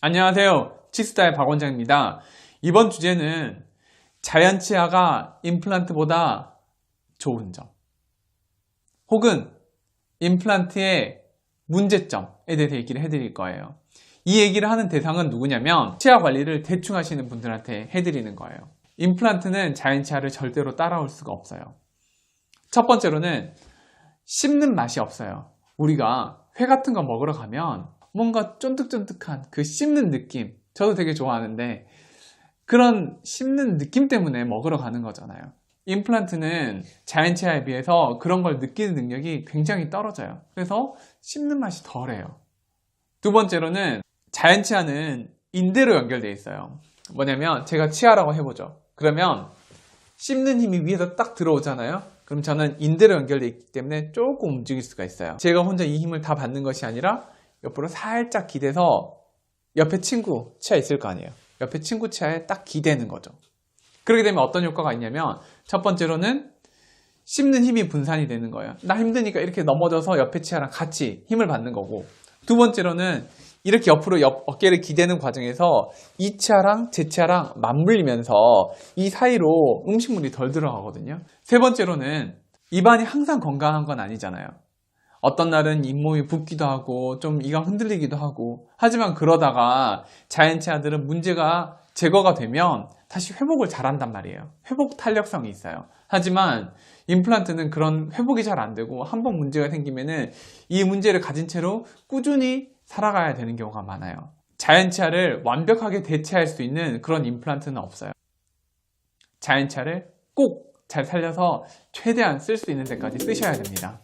안녕하세요. 치스타의 박 원장입니다. 이번 주제는 자연치아가 임플란트보다 좋은 점 혹은 임플란트의 문제점에 대해서 얘기를 해드릴 거예요. 이 얘기를 하는 대상은 누구냐면 치아 관리를 대충 하시는 분들한테 해드리는 거예요. 임플란트는 자연치아를 절대로 따라올 수가 없어요. 첫 번째로는 씹는 맛이 없어요. 우리가 회 같은 거 먹으러 가면 뭔가 쫀득쫀득한 그 씹는 느낌 저도 되게 좋아하는데 그런 씹는 느낌 때문에 먹으러 가는 거잖아요. 임플란트는 자연치아에 비해서 그런 걸 느끼는 능력이 굉장히 떨어져요. 그래서 씹는 맛이 덜해요. 두 번째로는 자연치아는 인대로 연결되어 있어요. 뭐냐면 제가 치아라고 해보죠. 그러면 씹는 힘이 위에서 딱 들어오잖아요. 그럼 저는 인대로 연결되어 있기 때문에 조금 움직일 수가 있어요. 제가 혼자 이 힘을 다 받는 것이 아니라 옆으로 살짝 기대서 옆에 친구 치아 있을 거 아니에요. 옆에 친구 치아에 딱 기대는 거죠. 그렇게 되면 어떤 효과가 있냐면 첫 번째로는 씹는 힘이 분산이 되는 거예요. 나 힘드니까 이렇게 넘어져서 옆에 치아랑 같이 힘을 받는 거고 두 번째로는 이렇게 옆으로 옆 어깨를 기대는 과정에서 이 치아랑 제 치아랑 맞물리면서 이 사이로 음식물이 덜 들어가거든요. 세 번째로는 입안이 항상 건강한 건 아니잖아요. 어떤 날은 잇몸이 붓기도 하고 좀 이가 흔들리기도 하고 하지만 그러다가 자연치 아들은 문제가 제거가 되면 다시 회복을 잘한단 말이에요. 회복 탄력성이 있어요. 하지만 임플란트는 그런 회복이 잘 안 되고 한 번 문제가 생기면은 이 문제를 가진 채로 꾸준히 살아가야 되는 경우가 많아요. 자연치아를 완벽하게 대체할 수 있는 그런 임플란트는 없어요. 자연치아를 꼭 잘 살려서 최대한 쓸 수 있는 데까지 쓰셔야 됩니다.